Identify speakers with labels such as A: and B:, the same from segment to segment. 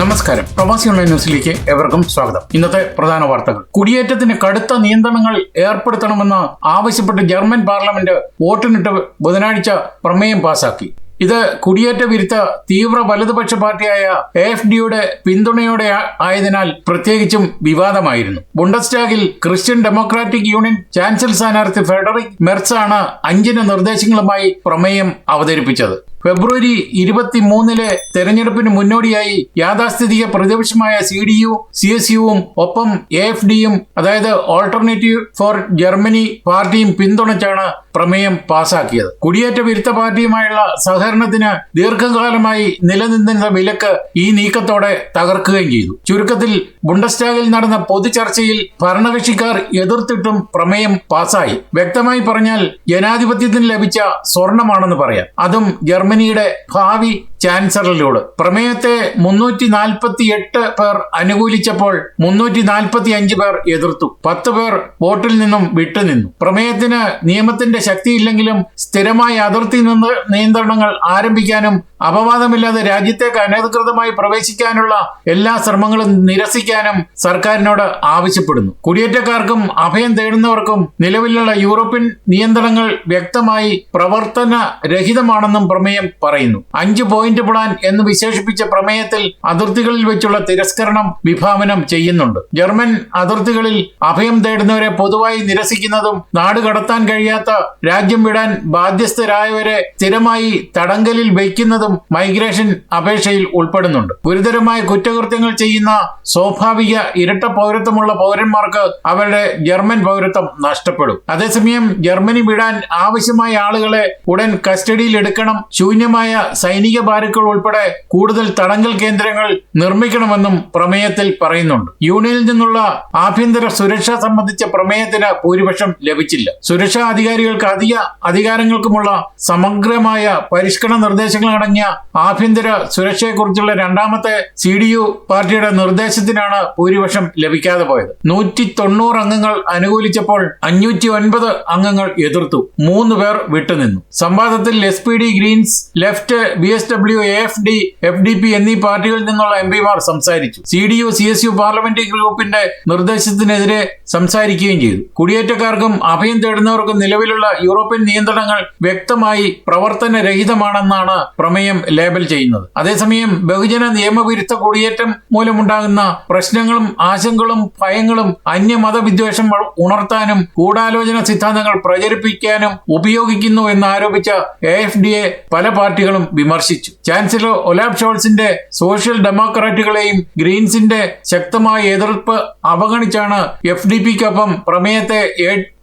A: നമസ്കാരം. പ്രവാസി ഓൺലൈൻ ന്യൂസിലേക്ക് എവർക്കും സ്വാഗതം. ഇന്നത്തെ പ്രധാന വാർത്തകൾ. കുടിയേറ്റത്തിന് കടുത്ത നിയന്ത്രണങ്ങൾ ഏർപ്പെടുത്തണമെന്ന് ആവശ്യപ്പെട്ട് ജർമ്മൻ പാർലമെന്റ് വോട്ടിനിട്ട് ബുധനാഴ്ച പ്രമേയം പാസാക്കി. ഇത് കുടിയേറ്റ വിരുദ്ധ തീവ്ര വലതുപക്ഷ പാർട്ടിയായ എഫ് ഡിയുടെ പിന്തുണയോടെ ആയതിനാൽ പ്രത്യേകിച്ചും വിവാദമായിരുന്നു. ബുണ്ടസ്റ്റാഗിൽ ക്രിസ്ത്യൻ ഡെമോക്രാറ്റിക് യൂണിയൻ ചാൻസലർ സ്ഥാനാർത്ഥി ഫെഡറിക് മെർസാണ് അഞ്ചിന് നിർദ്ദേശങ്ങളുമായി പ്രമേയം അവതരിപ്പിച്ചത്. ഫെബ്രുവരി ഇരുപത്തി മൂന്നിലെ തെരഞ്ഞെടുപ്പിന് മുന്നോടിയായി യാഥാസ്ഥിതിക പ്രതിപക്ഷമായ C D U C S യുവും ഒപ്പം എ എഫ് ഡിയും അതായത് ഓൾട്ടർനേറ്റീവ് ഫോർ ജർമ്മനി പാർട്ടിയും പിന്തുണച്ചാണ് പ്രമേയം പാസാക്കിയത്. കുടിയേറ്റ വിരുദ്ധ പാർട്ടിയുമായുള്ള സഹകരണത്തിന് ദീർഘകാലമായി നിലനിന്നിരുന്ന വിലക്ക് ഈ നീക്കത്തോടെ തകർക്കുകയും ചെയ്തു. ചുരുക്കത്തിൽ ബുണ്ടസ്റ്റാഗിൽ നടന്ന പൊതുചർച്ചയിൽ ഭരണകക്ഷിക്കാർ എതിർത്തിട്ടും പ്രമേയം പാസായി. വ്യക്തമായി പറഞ്ഞാൽ ജനാധിപത്യത്തിന് ലഭിച്ച സ്വർണമാണെന്ന് പറയാം. അതും ജർമ്മനിയുടെ ഭാവി ചാൻസലറിലൂടെ പ്രമേയത്തെ മുന്നൂറ്റി നാൽപ്പത്തി എട്ട് പേർ അനുകൂലിച്ചപ്പോൾ മുന്നൂറ്റി നാൽപ്പത്തി അഞ്ച് പേർ എതിർത്തു. പത്ത് പേർ വോട്ടിൽ നിന്നും വിട്ടുനിന്നു പ്രമേയത്തിന് നിയമത്തിന്റെ ശക്തിയില്ലെങ്കിലും സ്ഥിരമായി അതിർത്തി നിന്ന് നിയന്ത്രണങ്ങൾ ആരംഭിക്കാനും അപവാദമില്ലാതെ രാജ്യത്തേക്ക് അനധികൃതമായി പ്രവേശിക്കാനുള്ള എല്ലാ ശ്രമങ്ങളും നിരസിക്കാനും സർക്കാരിനോട് ആവശ്യപ്പെടുന്നു. കുടിയേറ്റക്കാർക്കും അഭയം തേടുന്നവർക്കും നിലവിലുള്ള യൂറോപ്യൻ നിയന്ത്രണങ്ങൾ വ്യക്തമായി പ്രവർത്തന രഹിതമാണെന്നും പ്രമേയം പറയുന്നു. അഞ്ച് പോയിന്റ് പ്ലാൻ എന്ന് വിശേഷിപ്പിച്ച പ്രമേയത്തിൽ അതിർത്തികളിൽ വെച്ചുള്ള തിരസ്കരണം വിഭാവനം ചെയ്യുന്നുണ്ട്. ജർമ്മൻ അതിർത്തികളിൽ അഭയം തേടുന്നവരെ പൊതുവായി നിരസിക്കുന്നതും നാട് കടത്താൻ കഴിയാത്ത രാജ്യം വിടാൻ ബാധ്യസ്ഥരായവരെ സ്ഥിരമായി തടങ്കലിൽ വയ്ക്കുന്നതും മൈഗ്രേഷൻ അപേക്ഷയിൽ ഉൾപ്പെടുന്നുണ്ട്. ഗുരുതരമായ കുറ്റകൃത്യങ്ങൾ ചെയ്യുന്ന സ്വാഭാവിക ഇരട്ട പൗരത്വമുള്ള പൗരന്മാർക്ക് അവരുടെ ജർമ്മൻ പൗരത്വം നഷ്ടപ്പെടും. അതേസമയം ജർമ്മനി വിടാൻ ആവശ്യമായ ആളുകളെ ഉടൻ കസ്റ്റഡിയിൽ എടുക്കണം ശൂന്യമായ സൈനിക ബാരക്കുകൾ ഉൾപ്പെടെ കൂടുതൽ തടങ്കൽ കേന്ദ്രങ്ങൾ നിർമ്മിക്കണമെന്നും പ്രമേയത്തിൽ പറയുന്നുണ്ട്. യൂണിയനിൽ നിന്നുള്ള ആഭ്യന്തര സുരക്ഷ സംബന്ധിച്ച പ്രമേയത്തിന് ഭൂരിപക്ഷം ലഭിച്ചില്ല. സുരക്ഷാ അധികാരികൾക്ക് അധിക അധികാരങ്ങൾക്കുമുള്ള സമഗ്രമായ പരിഷ്കരണ നിർദ്ദേശങ്ങൾ അടങ്ങിയ ആഭ്യന്തര സുരക്ഷയെക്കുറിച്ചുള്ള രണ്ടാമത്തെ സി ഡി യു പാർട്ടിയുടെ നിർദ്ദേശത്തിനാണ് ഭൂരിപക്ഷം ലഭിക്കാതെ പോയത്. നൂറ്റി തൊണ്ണൂറ് അംഗങ്ങൾ അനുകൂലിച്ചപ്പോൾ അഞ്ഞൂറ്റി ഒൻപത് അംഗങ്ങൾ എതിർത്തു. മൂന്ന് പേർ വിട്ടുനിന്നു. സംവാദത്തിൽ S P D Greens Left B S W A F D F D P എന്നീ പാർട്ടികളിൽ നിന്നുള്ള എം പിമാർ സംസാരിച്ചു. C D U C S U parliamentary ഗ്രൂപ്പിന്റെ നിർദ്ദേശത്തിനെതിരെ സംസാരിക്കുകയും ചെയ്തു. കുടിയേറ്റക്കാർക്കും അഭയം തേടുന്നവർക്കും നിലവിലുള്ള യൂറോപ്യൻ നിയന്ത്രണങ്ങൾ വ്യക്തമായി പ്രവർത്തനരഹിതമാണെന്നാണ് പ്രമേയം ലേബൽ ചെയ്യുന്നത്. അതേസമയം ബഹുജന നിയമവിരുദ്ധ കുടിയേറ്റം മൂലമുണ്ടാകുന്ന പ്രശ്നങ്ങളും ആശങ്കകളും ഭയങ്ങളും അന്യമത വിദ്വേഷം ഉണർത്താനും കൂടാലോചന സിദ്ധാന്തങ്ങൾ പ്രചരിപ്പിക്കാനും ഉപയോഗിക്കുന്നു എന്ന് ആരോപിച്ച എ എഫ് ഡി എ പല പാർട്ടികളും വിമർശിച്ചു. ചാൻസലർ ഒലാബ് ഷോൾസിന്റെ സോഷ്യൽ ഡെമോക്രാറ്റുകളെയും ഗ്രീൻസിന്റെ ശക്തമായ എതിർപ്പ് അവഗണിച്ചാണ് എഫ് ഡി പിക്കൊപ്പം പ്രമേയത്തെ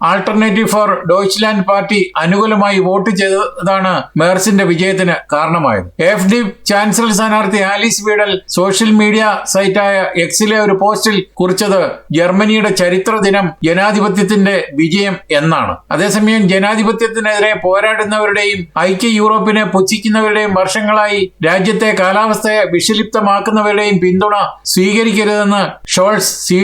A: ആൾട്ടർനേറ്റീവ് ഫോർ ഡോയ്ച്ച്ലാൻഡ് പാർട്ടി അനുകൂലമായി വോട്ട് ചെയ്തതാണ് മേഴ്സിന്റെ വിജയത്തിന് കാരണമായത്. എഫ് ഡി ചാൻസലർ സ്ഥാനാർത്ഥി ആലീസ് വീഡൽ സോഷ്യൽ മീഡിയ സൈറ്റായ എക്സിലെ ഒരു പോസ്റ്റിൽ കുറിച്ചത് ജർമ്മനിയുടെ ചരിത്ര ദിനം ജനാധിപത്യത്തിന്റെ വിജയം എന്നാണ്. അതേസമയം ജനാധിപത്യത്തിനെതിരെ പോരാടുന്നവരുടെയും ഐക്യ യൂറോപ്പിനെ പുച്ഛിക്കുന്നവരുടെയും വർഷങ്ങളായി രാജ്യത്തെ കാലാവസ്ഥയെ വിഷലിപ്തമാക്കുന്നവരുടെയും പിന്തുണ സ്വീകരിക്കരുതെന്ന് ഷോൾസ് സി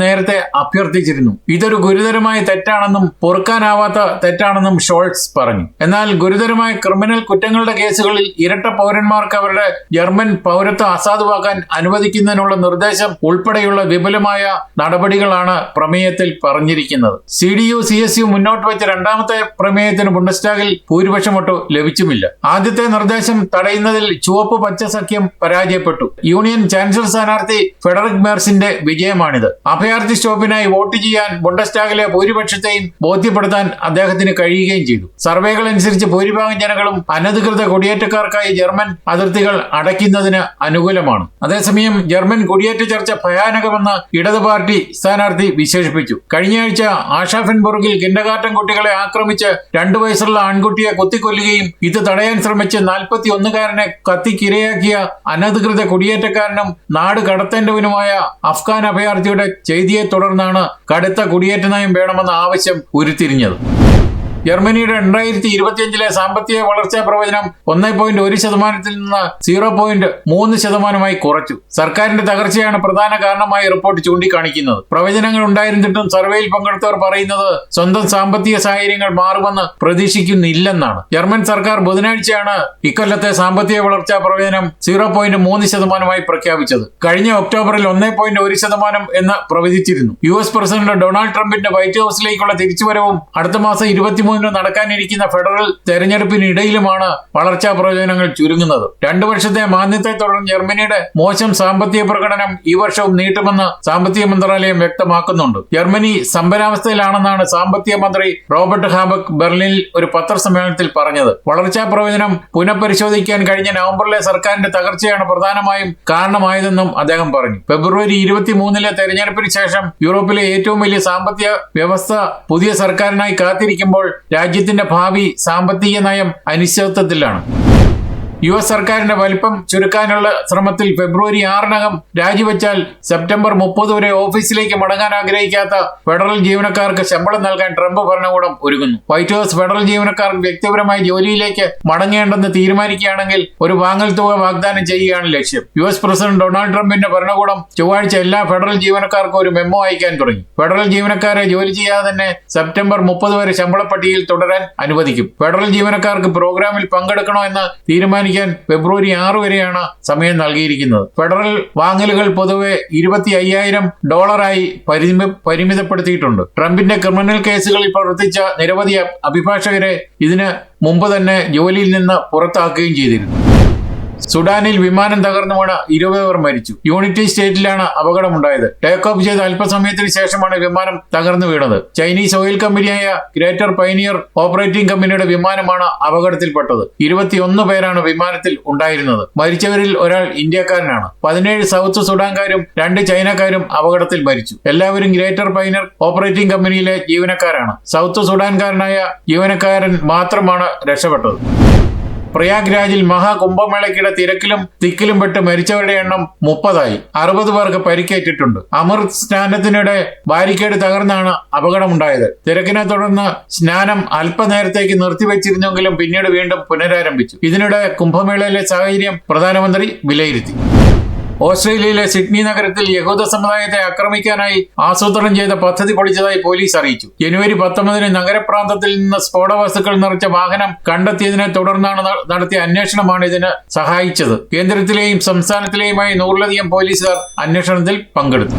A: നേരത്തെ അഭ്യർത്ഥിച്ചിരുന്നു. ഇതൊരു ഗുരുതരമായ തെറ്റാണെന്നും പൊറുക്കാനാവാത്ത തെറ്റാണെന്നും ഷോൾസ് പറഞ്ഞു. എന്നാൽ ഗുരുതരമായ ക്രിമിനൽ കുറ്റങ്ങളുടെ കേസുകളിൽ ഇരട്ട പൗരന്മാർക്ക് അവരുടെ ജർമ്മൻ പൗരത്വം അസാധുവാക്കാൻ അനുവദിക്കുന്നതിനുള്ള നിർദ്ദേശം ഉൾപ്പെടെയുള്ള വിപുലമായ നടപടികളാണ് പ്രമേയത്തിൽ പറഞ്ഞിരിക്കുന്നത്. C D U C S U മുന്നോട്ട് വെച്ച രണ്ടാമത്തെ പ്രമേയത്തിന് ബുണ്ടസ്റ്റാഗിൽ ഭൂരിപക്ഷം ഒട്ടോ ലഭിച്ചുമില്ല. ആദ്യത്തെ നിർദ്ദേശം തടയുന്നതിൽ ചുവപ്പ് പച്ച സഖ്യം പരാജയപ്പെട്ടു. യൂണിയൻ ചാൻസലർ സ്ഥാനാർത്ഥി ഫെഡറിക് മേർസിന്റെ വിജയമാണിത്. അഭയാർത്ഥി സ്റ്റോപ്പിനായി വോട്ട് ചെയ്യാൻ ബുണ്ടസ്റ്റാഗിലെ ഭൂരിപക്ഷത്തെയും ബോധ്യപ്പെടുത്താൻ അദ്ദേഹത്തിന് കഴിയുകയും ചെയ്തു. സർവേകൾ അനുസരിച്ച് ഭൂരിഭാഗം ജനങ്ങളും അനധികൃത കുടിയേറ്റക്കാർക്കായി ജർമ്മൻ അതിർത്തികൾ അടയ്ക്കുന്നതിന് അനുകൂലമാണ്. അതേസമയം ജർമ്മൻ കുടിയേറ്റ ചർച്ച ഭയാനകമെന്ന് ഇടത് പാർട്ടി സ്ഥാനാർത്ഥി വിശേഷിപ്പിച്ചു. കഴിഞ്ഞയാഴ്ച ആഷാഫെൻബർഗിൽ കിൻഡഗാർട്ടൻ കുട്ടികളെ ആക്രമിച്ച് രണ്ടു വയസ്സുള്ള ആൺകുട്ടിയെ കൊത്തിക്കൊല്ലുകയും ഇത് തടയാൻ ശ്രമിച്ച് നാൽപ്പത്തി ഒന്നുകാരനെ കത്തിക്കിരയാക്കിയ അനധികൃത കുടിയേറ്റക്കാരനും നാട് കടത്തേണ്ടവനുമായ അഫ്ഗാൻ അഭയാർത്ഥിയുടെ ചെയ്തിയെ തുടർന്നാണ് കടുത്ത കുടിയേറ്റ നയം വേണമെന്ന ആവശ്യം ഉരുത്തിരിഞ്ഞത്. ജർമ്മനിയുടെ രണ്ടായിരത്തി ഇരുപത്തിയഞ്ചിലെ സാമ്പത്തിക വളർച്ചാ പ്രവചനം ഒന്നേ പോയിന്റ് ഒരു ശതമാനത്തിൽ നിന്ന് സീറോ പോയിന്റ് മൂന്ന് ശതമാനമായി കുറച്ചു. സർക്കാരിന്റെ തകർച്ചയാണ് പ്രധാന കാരണമായി റിപ്പോർട്ട് ചൂണ്ടിക്കാണിക്കുന്നത്. പ്രവചനങ്ങൾ ഉണ്ടായിരുന്നിട്ടും സർവേയിൽ പങ്കെടുത്തവർ പറയുന്നത് സ്വന്തം സാമ്പത്തിക സാഹചര്യങ്ങൾ മാറുമെന്ന് പ്രതീക്ഷിക്കുന്നില്ലെന്നാണ്. ജർമ്മൻ സർക്കാർ ബുധനാഴ്ചയാണ് ഇക്കൊല്ലത്തെ സാമ്പത്തിക വളർച്ചാ പ്രവചനം സീറോ പോയിന്റ് മൂന്ന് ശതമാനമായി പ്രഖ്യാപിച്ചത്. കഴിഞ്ഞ ഒക്ടോബറിൽ ഒന്നേ പോയിന്റ് ഒരു ശതമാനം എന്ന് പ്രവചിച്ചിരുന്നു. യു എസ് പ്രസിഡന്റ് ഡൊണാൾഡ് ട്രംപിന്റെ വൈറ്റ് ഹൌസിലേക്കുള്ള തിരിച്ചുവരവും അടുത്ത മാസം ഇരുപത്തിമൂന്നിന് നടക്കാനിരിക്കുന്ന ഫെഡറൽ തെരഞ്ഞെടുപ്പിനിടയിലുമാണ് വളർച്ചാ പ്രയോജനങ്ങൾ ചുരുങ്ങുന്നത്. രണ്ടു വർഷത്തെ മാന്യത്തെ തുടർന്ന് ജർമ്മനിയുടെ മോശം സാമ്പത്തിക പ്രകടനം ഈ വർഷവും നീട്ടുമെന്ന് സാമ്പത്തിക മന്ത്രാലയം വ്യക്തമാക്കുന്നുണ്ട്. ജർമ്മനി സമ്പരാവസ്ഥയിലാണെന്നാണ് സാമ്പത്തിക മന്ത്രി റോബർട്ട് ഹാബക് ബെർലിനിൽ ഒരു പത്രസമ്മേളനത്തിൽ പറഞ്ഞത്. വളർച്ചാ പ്രവചനം പുനഃപരിശോധിക്കാൻ കഴിഞ്ഞ നവംബറിലെ സർക്കാരിന്റെ തകർച്ചയാണ് പ്രധാനമായും കാരണമായതെന്നും അദ്ദേഹം പറഞ്ഞു. ഫെബ്രുവരി ഇരുപത്തിമൂന്നിലെ തെരഞ്ഞെടുപ്പിന് ശേഷം യൂറോപ്പിലെ ഏറ്റവും വലിയ സാമ്പത്തിക വ്യവസ്ഥ പുതിയ സർക്കാരിനായി കാത്തിരിക്കുമ്പോൾ രാജ്യത്തിന്റെ ഭാവി സാമ്പത്തിക നയം അനിശ്ചിതത്വത്തിലാണ്. യു എസ് സർക്കാരിന്റെ വലിപ്പം ചുരുക്കാനുള്ള ശ്രമത്തിൽ ഫെബ്രുവരി ആറിനകം രാജിവെച്ചാൽ സെപ്റ്റംബർ മുപ്പത് വരെ ഓഫീസിലേക്ക് മടങ്ങാൻ ആഗ്രഹിക്കാത്ത ഫെഡറൽ ജീവനക്കാർക്ക് ശമ്പളം നൽകാൻ ട്രംപ് ഭരണകൂടം ഒരുങ്ങുന്നു. വൈറ്റ് ഹൌസ് ഫെഡറൽ ജീവനക്കാർക്ക് വ്യക്തിപരമായി ജോലിയിലേക്ക് മടങ്ങേണ്ടെന്ന് തീരുമാനിക്കുകയാണെങ്കിൽ ഒരു വാങ്ങൽ തുക വാഗ്ദാനം ചെയ്യുകയാണ് ലക്ഷ്യം. യു എസ് പ്രസിഡന്റ് ഡൊണാൾഡ് ട്രംപിന്റെ ഭരണകൂടം ചൊവ്വാഴ്ച എല്ലാ ഫെഡറൽ ജീവനക്കാർക്കും ഒരു മെമ്മോ അയക്കാൻ തുടങ്ങി. ഫെഡറൽ ജീവനക്കാരെ ജോലി ചെയ്യാതെ തന്നെ സെപ്റ്റംബർ മുപ്പത് വരെ ശമ്പള പട്ടികയിൽ തുടരാൻ അനുവദിക്കും. ഫെഡറൽ ജീവനക്കാർക്ക് പ്രോഗ്രാമിൽ പങ്കെടുക്കണോ എന്ന് തീരുമാനിക്കാൻ ഫെബ്രുവരി ആറ് വരെയാണ് സമയം നൽകിയിരിക്കുന്നത്. ഫെഡറൽ വാങ്ങലുകൾ പൊതുവെ ഇരുപത്തി അയ്യായിരം ഡോളറായി പരിമി പരിമിതപ്പെടുത്തിയിട്ടുണ്ട്. ട്രംപിന്റെ ക്രിമിനൽ കേസുകളിൽ പ്രവർത്തിച്ച നിരവധി അഭിഭാഷകരെ ഇതിന് മുമ്പ് തന്നെ ജോലിയിൽ നിന്ന് പുറത്താക്കുകയും ചെയ്തിരുന്നു. സുഡാനിൽ വിമാനം തകർന്നു വീണ ഇരുപത് പേർ മരിച്ചു. യൂണിറ്റി സ്റ്റേറ്റിലാണ് അപകടമുണ്ടായത്. ടേക്ക് ഓഫ് ചെയ്ത അല്പസമയത്തിന് ശേഷമാണ് വിമാനം തകർന്നു വീണത്. ചൈനീസ് ഓയിൽ കമ്പനിയായ ഗ്രേറ്റർ പൈനിയർ ഓപ്പറേറ്റിംഗ് കമ്പനിയുടെ വിമാനമാണ് അപകടത്തിൽപ്പെട്ടത്. ഇരുപത്തിയൊന്ന് പേരാണ് വിമാനത്തിൽ ഉണ്ടായിരുന്നത്. മരിച്ചവരിൽ ഒരാൾ ഇന്ത്യക്കാരനാണ്. പതിനേഴ് സൗത്ത് സുഡാൻകാരും രണ്ട് ചൈനക്കാരും അപകടത്തിൽ മരിച്ചു. എല്ലാവരും ഗ്രേറ്റർ പൈനർ ഓപ്പറേറ്റിംഗ് കമ്പനിയിലെ ജീവനക്കാരാണ്. സൗത്ത് സുഡാൻകാരനായ ജീവനക്കാരൻ മാത്രമാണ് രക്ഷപ്പെട്ടത്. പ്രയാഗ്രാജിൽ മഹാകുംഭമേളയ്ക്കിടെ തിരക്കിലും തിക്കിലും പെട്ട് മരിച്ചവരുടെ എണ്ണം മുപ്പതായി. അറുപത് പേർക്ക് പരിക്കേറ്റിട്ടുണ്ട്. അമൃത് സ്നാനത്തിനിടെ ബാരിക്കേഡ് തകർന്നാണ് അപകടമുണ്ടായത്. തിരക്കിനെ തുടർന്ന് സ്നാനം അല്പനേരത്തേക്ക് നിർത്തിവെച്ചിരുന്നെങ്കിലും പിന്നീട് വീണ്ടും പുനരാരംഭിച്ചു. ഇതിനിടെ കുംഭമേളയിലെ സാഹചര്യം പ്രധാനമന്ത്രി വിലയിരുത്തി. ഓസ്ട്രേലിയയിലെ സിഡ്നി നഗരത്തിൽ യഹൂദ സമുദായത്തെ ആക്രമിക്കാനായി ആസൂത്രണം ചെയ്ത പദ്ധതി പൊളിച്ചതായി പോലീസ് അറിയിച്ചു. ജനുവരി പത്തൊമ്പതിന് നഗരപ്രാന്തത്തിൽ നിന്ന് സ്ഫോടക വസ്തുക്കൾ നിറച്ച വാഹനം കണ്ടെത്തിയതിനെ തുടർന്നാണ് നടത്തിയ അന്വേഷണമാണ് ഇതിന് സഹായിച്ചത്. കേന്ദ്രത്തിലെയും സംസ്ഥാനത്തിലെയുമായി നൂറിലധികം പോലീസുകാർ അന്വേഷണത്തിൽ പങ്കെടുത്തു.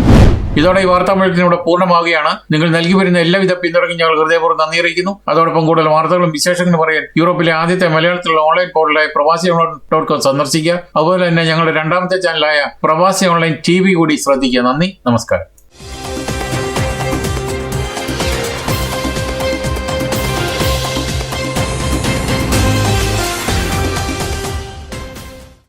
A: ഇതോടെ ഈ വാർത്താ ബുള്ളറ്റിൻ പൂർണമാവുകയാണ്. നിങ്ങൾ നൽകി വരുന്ന എല്ലാവിധ പിന്തുണയ്ക്കും ഞങ്ങൾ ഹൃദയപൂർവം നന്ദി അറിയിക്കുന്നു. അതോടൊപ്പം കൂടുതൽ വാർത്തകളും വിശേഷങ്ങളും പറയാൻ യൂറോപ്പിലെ ആദ്യത്തെ മലയാളത്തിലുള്ള ഓൺലൈൻ പോർട്ടലായ പ്രവാസി ഓൺലൈൻ ഡോട്ട് കോം സന്ദർശിക്കുക. അതുപോലെ തന്നെ ഞങ്ങളുടെ രണ്ടാമത്തെ ചാനലായ പ്രവാസി ഓൺലൈൻ ടി വി കൂടി ശ്രദ്ധിക്കുക. നന്ദി. നമസ്കാരം.